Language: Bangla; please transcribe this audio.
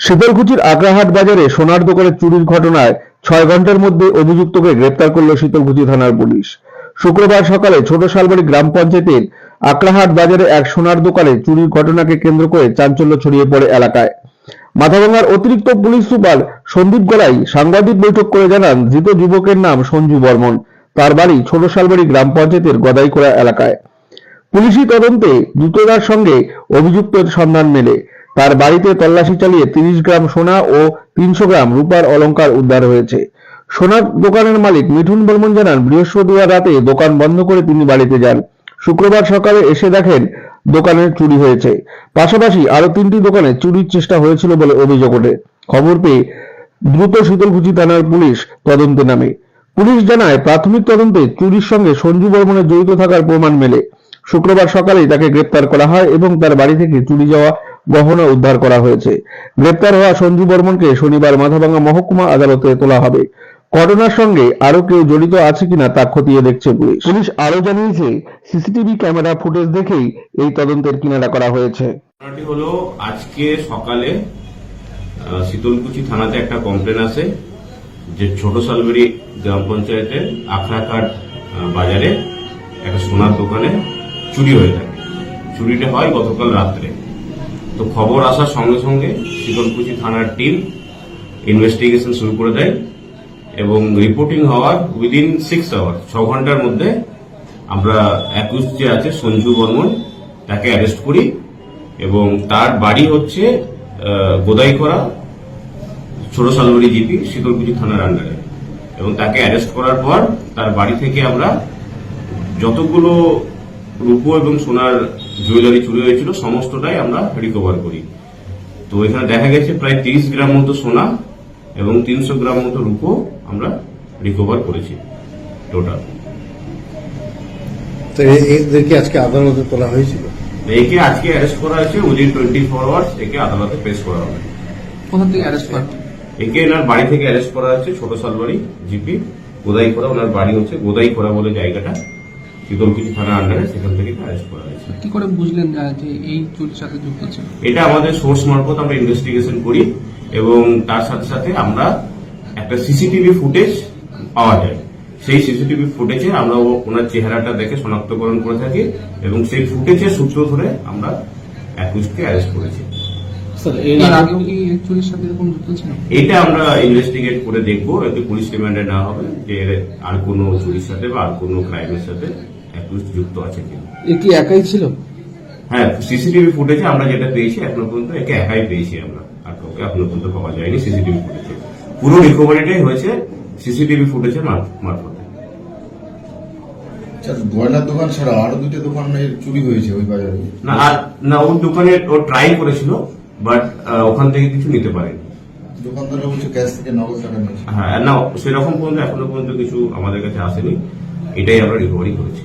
শীতলকুচির আগ্রাহাট বাজারে সোনার দোকানে চুরির ঘটনায় ছয় ঘণ্টার মধ্যে অভিযুক্তকে গ্রেপ্তার করল শীতলকুচি থানার পুলিশ। শুক্রবার সকালে ছোট শালবাড়ি গ্রাম পঞ্চায়েতের আকরাহাট বাজারে এক সোনার দোকানে চুরির ঘটনাকে কেন্দ্র করে চাঞ্চল্য ছড়িয়ে পড়ে এলাকায়। মাথাভাঙ্গার অতিরিক্ত পুলিশ সুপার সন্দীপ গলাই সাংবাদিক বৈঠক করে জানান, ধৃত যুবকের নাম সঞ্জু বর্মন। তার বাড়ি ছোট শালবাড়ি গ্রাম পঞ্চায়েতের গদাইকোড়া এলাকায়। পুলিশি তদন্তে দ্রুততার সঙ্গে অভিযুক্তের সন্ধান মেলে। তার বাড়িতে তল্লাশি চালিয়ে তিরিশ গ্রাম সোনা ও তিনশো গ্রাম রূপার অলংকার উদ্ধার হয়েছে। সোনার দোকানের মালিক মিঠুন বর্মন জানান, বৃহস্পতিবার রাতে দোকান বন্ধ করে তিনি বাড়িতে যান। শুক্রবার সকালে এসে দেখেন দোকানে চুরি হয়েছে। পাশাপাশি আরও তিনটি দোকানে চুরির চেষ্টা হয়েছিল বলে অভিযোগ ওঠে। খবর পেয়ে দ্রুত শীতলকুচি থানার পুলিশ তদন্তে নামে। পুলিশ জানায়, প্রাথমিক তদন্তে চুরির সঙ্গে সঞ্জু বর্মনের জড়িত থাকার প্রমাণ মেলে। শুক্রবার সকালেই তাকে গ্রেপ্তার করা হয় এবং তার বাড়ি থেকে চুরি যাওয়া গহনা উদ্ধার করা হয়েছে। গ্রেপ্তার হওয়া সঞ্জু বর্মনকে শনিবার মাথাভাঙ্গা মহকুমা আদালতে তোলা হবে। ঘটনার সঙ্গে আরও কেউ জড়িত আছে কিনা তা খতিয়ে দেখছে পুলিশ। পুলিশ আরও জানিয়েছে সিসিটিভি ক্যামেরা ফুটেজ দেখেই এই তদন্তের কিনারা করা হয়েছে। ঘটনাটি হলো আজকে সকালে শীতলকুচি থানাতে একটা কমপ্লেন আছে যে ছোট সালবেরি গ্রাম পঞ্চায়েতের আখড়াকাট আহ, বাজারে একটা সোনার দোকানে চুরি হয়ে থাকে। চুরিটা হয় গতকাল রাত্রে। তো খবর আসার সঙ্গে সঙ্গে শীতলকুচি থানার টিম ইনভেস্টিগেশন শুরু করে দেয় এবং রিপোর্টিং হওয়ার উইদিন সিক্স আওয়ার ছ ঘণ্টার মধ্যে আমরা একুশ যে আছে সঞ্জু বর্মন তাকে অ্যারেস্ট করি এবং তার বাড়ি হচ্ছে আহ, গোদাইখরা ছোট সালবাড়ি জিপি শীতলকুচি থানার আন্ডারে এবং তাকে অ্যারেস্ট করার পর তার বাড়ি থেকে আমরা যতগুলো রূপো এবং সোনার জুয়েলারি চুরি হয়েছিল সমস্তটাই আমরা রিকভার করি। তো এখানে দেখা গেছে প্রায় তিরিশ গ্রাম মতো সোনা এবং তিনশো গ্রাম মতো রূপো আমরা রিকভার করেছি টোটাল তো এদেরকে আজকে আদালতে তোলা হয়েছিল? একে আজকে অ্যারেস্ট করা হয়েছে উইদিন টোয়েন্টি ফোর আওয়ার্স একে আদালতে পেশ করা হবে। কোথা থেকে অ্যারেস্ট করা? একে এনার বাড়ি থেকে অ্যারেস্ট করা হচ্ছে ছোট সালবাড়ি জিপি গোদাইখোড়া। ওনার বাড়ি হচ্ছে গোদাইখোড়া বলে জায়গাটা। শীতলকুচি থানার আন্ডারে সেখান থেকে অ্যারেস্ট করা হয়েছে। কি করে বুঝলেন যে এই চুরির সাথে যুক্ত ছিল? এটা আমাদের সোর্স মারফত আমরা ইনভেস্টিগেশন করি এবং তার সাথে সাথে আমরা একটা সিসিটিভি ফুটেজ পাওয়া যায়। সেই সিসিটিভি ফুটেজে আমরা ওনার চেহারাটা দেখে শনাক্তকরণ করে থাকি এবং সেই ফুটেজের সূত্র ধরে আমরা একুশকে অ্যারেস্ট করেছি। এইটা আমরা ইনভেস্টিগেট করে দেখব এতে পুলিশ রিমান্ডে না হবে যে আর কোনো চুরির সাথে বা আর কোনো ক্রাইমের সাথে যুক্ত আছে কিনা এ কি একাই ছিল? হ্যাঁ সিসিটিভি ফুটেজে আমরা যেটা পেয়েছি এখনও পর্যন্ত একে একাই পেয়েছি আমরা। আর কাউকে এখনও পর্যন্ত পাওয়া যায়নি সিসিটিভি ফুটেজে। পুরো রিকভারিটাই হয়েছে সিসিটিভি ফুটেজের মার- মারফতে। আচ্ছা গয়নার দোকান ছাড়া আরও দুটো দোকানে চুরি হয়েছে ওই বাজারে? না আর না ওর দোকানে ও ট্রাই করেছিল বাট ওখান থেকে কিছু নিতে পারেনি। দোকানদাররা বলছে ক্যাশ থেকে নগদ টাকা নিয়েছে। হ্যাঁ না সেরকম পর্যন্ত এখনও পর্যন্ত কিছু আমাদের কাছে আসেনি। এটাই আমরা রিকভারি করেছি।